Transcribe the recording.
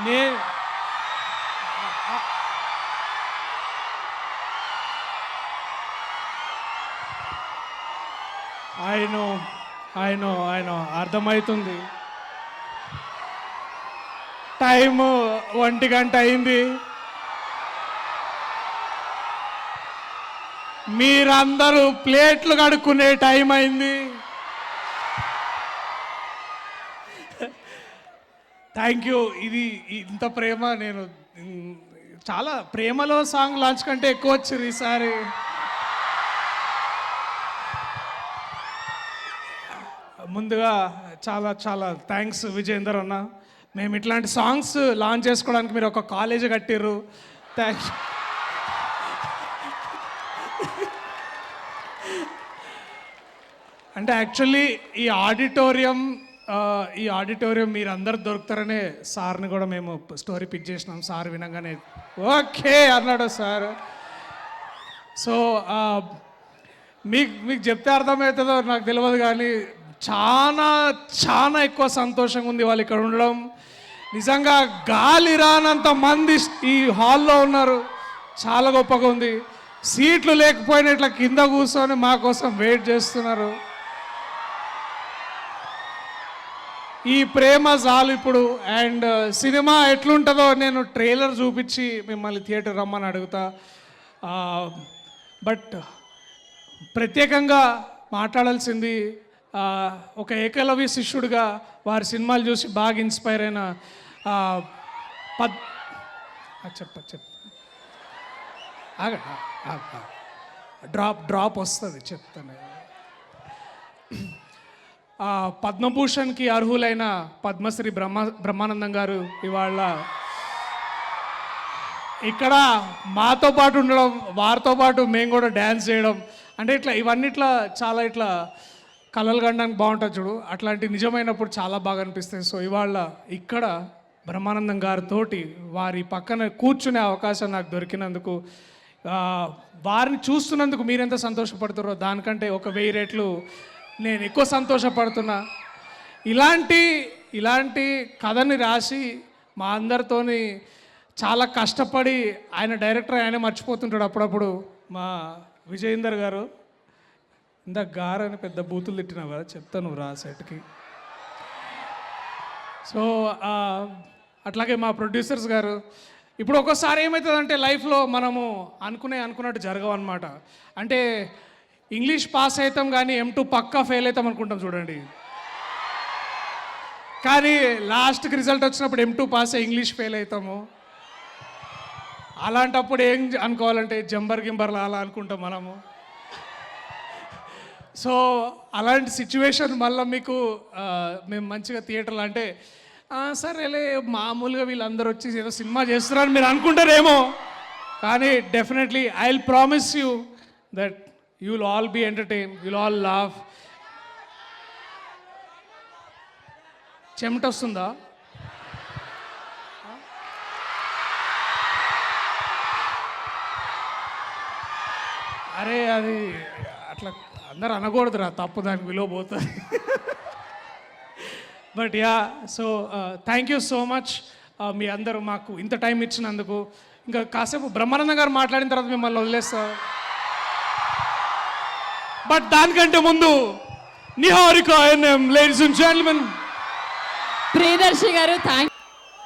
నే ఆయన ఆయన ఆయన అర్థమవుతుంది. టైము ఒంటి గంట అయింది. మీరందరూ ప్లేట్లు కడుక్కునే టైం అయింది. థ్యాంక్ యూ ఇది ఇంత ప్రేమ నేను చాలా ప్రేమలో సాంగ్ లాంచ్ కంటే ఎక్కువ వచ్చింది ఈసారి ముందుగా చాలా చాలా థ్యాంక్స్ విజయేందర్ అన్న. మేము ఇట్లాంటి సాంగ్స్ లాంచ్ చేసుకోవడానికి మీరు ఒక కాలేజ్ కట్టిర్రు. థ్యాంక్ అంటే యాక్చువల్లీ ఈ ఆడిటోరియం ఈ ఆడిటోరియం మీరు అందరు దొరుకుతారనే సార్ని కూడా మేము స్టోరీ పిక్ చేసినాం. సార్ వినంగానే ఓకే అన్నాడు సార్. సో మీకు మీకు చెప్తే అర్థమవుతుందో నాకు తెలియదు కానీ చాలా చాలా ఎక్కువ సంతోషంగా ఉంది వాళ్ళు ఇక్కడ ఉండడం. నిజంగా గాలి రానంత మంది ఈ హాల్లో ఉన్నారు. చాలా గొప్పగా ఉంది. సీట్లు లేకపోయినా ఇట్లా కింద కూర్చొని మా కోసం వెయిట్ చేస్తున్నారు. ఈ ప్రేమ చాలు ఇప్పుడు అండ్ uh, సినిమా ఎట్లుంటుందో నేను ట్రైలర్ చూపించి మిమ్మల్ని థియేటర్ రమ్మని అడుగుతా. బట్ ప్రత్యేకంగా మాట్లాడాల్సింది ఒక ఏకలవ్య శిష్యుడిగా వారి సినిమాలు చూసి బాగా ఇన్స్పైర్ అయిన పద్ చెప్ప చెప్ప. ఆగ డ్రాప్ డ్రాప్ వస్తుంది చెప్తాను. పద్మభూషణ్కి అర్హులైన పద్మశ్రీ బ్రహ్మ బ్రహ్మానందం గారు ఇవాళ ఇక్కడ మాతో పాటు ఉండడం వారితో పాటు మేము కూడా డ్యాన్స్ చేయడం అంటే ఇట్లా ఇవన్నీ ఇట్లా చాలా ఇట్లా కలలు కనడానికి బాగుంటుంది చూడు. అట్లాంటి నిజమైనప్పుడు చాలా బాగా అనిపిస్తాయి. సో ఇవాళ ఇక్కడ బ్రహ్మానందం గారితోటి వారి పక్కన కూర్చునే అవకాశం నాకు దొరికినందుకు వారిని చూస్తున్నందుకు మీరెంత సంతోషపడుతారో దానికంటే ఒక వెయ్యి రెట్లు నేను ఎక్కువ సంతోషపడుతున్నా. ఇలాంటి ఇలాంటి కథని రాసి మా అందరితోని చాలా కష్టపడి ఆయన డైరెక్టర్ ఆయన మర్చిపోతుంటాడు అప్పుడప్పుడు. మా విజయేందర్ గారు ఇందాక గారని పెద్ద బూతులు తిట్టినావు కదా చెప్తాను రా సెట్కి. సో అట్లాగే మా ప్రొడ్యూసర్స్ గారు ఇప్పుడు ఒక్కోసారి ఏమవుతుందంటే లైఫ్లో మనము అనుకునే అనుకున్నట్టు జరగవు అనమాట అంటే ఇంగ్లీష్ పాస్ అవుతాం కానీ ఎం టూ పక్కా ఫెయిల్ అవుతాం అనుకుంటాం చూడండి. కానీ లాస్ట్కి రిజల్ట్ వచ్చినప్పుడు ఎం టూ పాస్ అయ్యి ఇంగ్లీష్ ఫెయిల్ అవుతాము. అలాంటప్పుడు ఏం అనుకోవాలంటే జంబర్ గింబర్ అలా అనుకుంటాం మనము. సో అలాంటి సిచ్యువేషన్ మళ్ళీ మీకు మేము మంచిగా థియేటర్లు అంటే సరేలే మామూలుగా వీళ్ళందరూ వచ్చి ఏదో సినిమా చేస్తున్నారని మీరు అనుకుంటారేమో. కానీ definitely I will promise you that you will all be entertain you'll all laugh చెమట వస్తుందా? అరే అది అట్లా అందరు అనకూడదురా తప్పు దానికి విలువ పోతుంది. But ya so thank you so much మీ అందరూ మాకు ఇంత టైం ఇచ్చినందుకు. ఇంకా కాసేపు బ్రహ్మానందం గారు మాట్లాడిన తర్వాత మిమ్మల్ని వదిలేస్తారు బట్ దానికంటే ముందు Niharika NM ladies and gentlemen Priyadarshi గారు థ్యాంక్